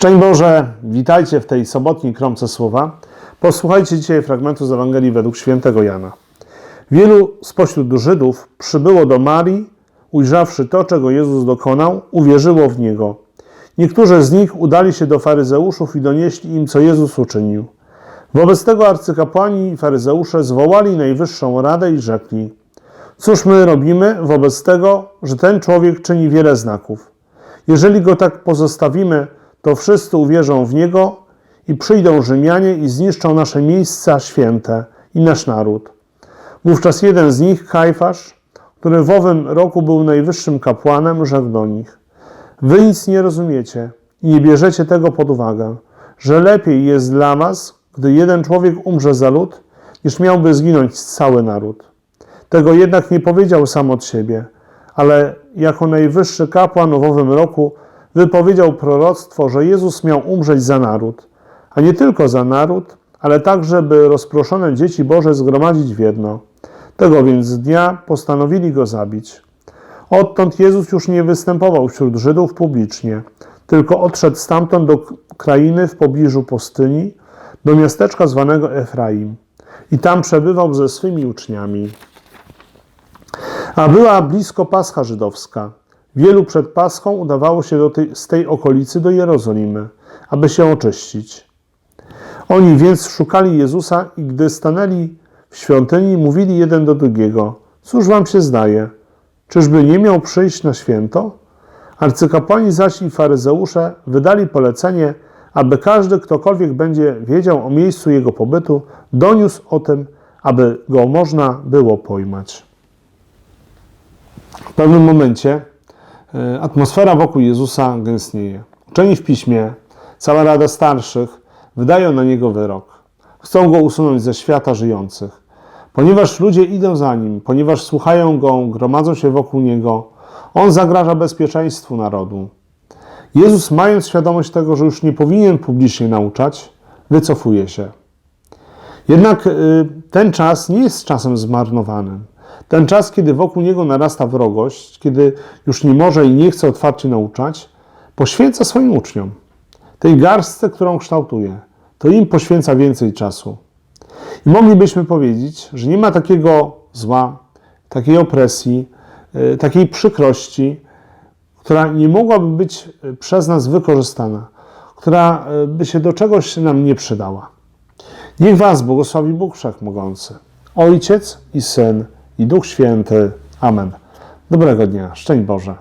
Szczęść Boże, witajcie w tej sobotniej kromce słowa. Posłuchajcie dzisiaj fragmentu z Ewangelii według świętego Jana. Wielu spośród Żydów przybyło do Marii, ujrzawszy to, czego Jezus dokonał, uwierzyło w Niego. Niektórzy z nich udali się do faryzeuszów i donieśli im, co Jezus uczynił. Wobec tego arcykapłani i faryzeusze zwołali najwyższą radę i rzekli: Cóż my robimy wobec tego, że ten człowiek czyni wiele znaków? Jeżeli go tak pozostawimy, to wszyscy uwierzą w niego i przyjdą Rzymianie i zniszczą nasze miejsca święte i nasz naród. Wówczas jeden z nich, Kajfasz, który w owym roku był najwyższym kapłanem, rzekł do nich: Wy nic nie rozumiecie i nie bierzecie tego pod uwagę, że lepiej jest dla was, gdy jeden człowiek umrze za lud, niż miałby zginąć cały naród. Tego jednak nie powiedział sam od siebie, ale jako najwyższy kapłan w owym roku wypowiedział proroctwo, że Jezus miał umrzeć za naród, a nie tylko za naród, ale także, by rozproszone dzieci Boże zgromadzić w jedno. Tego więc dnia postanowili go zabić. Odtąd Jezus już nie występował wśród Żydów publicznie, tylko odszedł stamtąd do krainy w pobliżu pustyni, do miasteczka zwanego Efraim. I tam przebywał ze swymi uczniami. A była blisko Pascha Żydowska. Wielu przed Paschą udawało się do tej, z tej okolicy do Jerozolimy, aby się oczyścić. Oni więc szukali Jezusa i gdy stanęli w świątyni, mówili jeden do drugiego: Cóż wam się zdaje? Czyżby nie miał przyjść na święto? Arcykapłani zaś i faryzeusze wydali polecenie, aby każdy, ktokolwiek będzie wiedział o miejscu jego pobytu, doniósł o tym, aby go można było pojmać. W pewnym momencie atmosfera wokół Jezusa gęstnieje. Uczeni w piśmie, cała rada starszych wydają na niego wyrok. Chcą go usunąć ze świata żyjących. Ponieważ ludzie idą za nim, ponieważ słuchają go, gromadzą się wokół niego, on zagraża bezpieczeństwu narodu. Jezus, mając świadomość tego, że już nie powinien publicznie nauczać, wycofuje się. Jednak y, ten czas nie jest czasem zmarnowanym. Ten czas, kiedy wokół niego narasta wrogość, kiedy już nie może i nie chce otwarcie nauczać, poświęca swoim uczniom. Tej garstce, którą kształtuje, to im poświęca więcej czasu. I moglibyśmy powiedzieć, że nie ma takiego zła, takiej opresji, y, takiej przykrości, która nie mogłaby być y, przez nas wykorzystana, która y, by się do czegoś nam nie przydała. Niech Was błogosławi Bóg Wszechmogący, Ojciec i Syn i Duch Święty. Amen. Dobrego dnia. Szczęść Boże.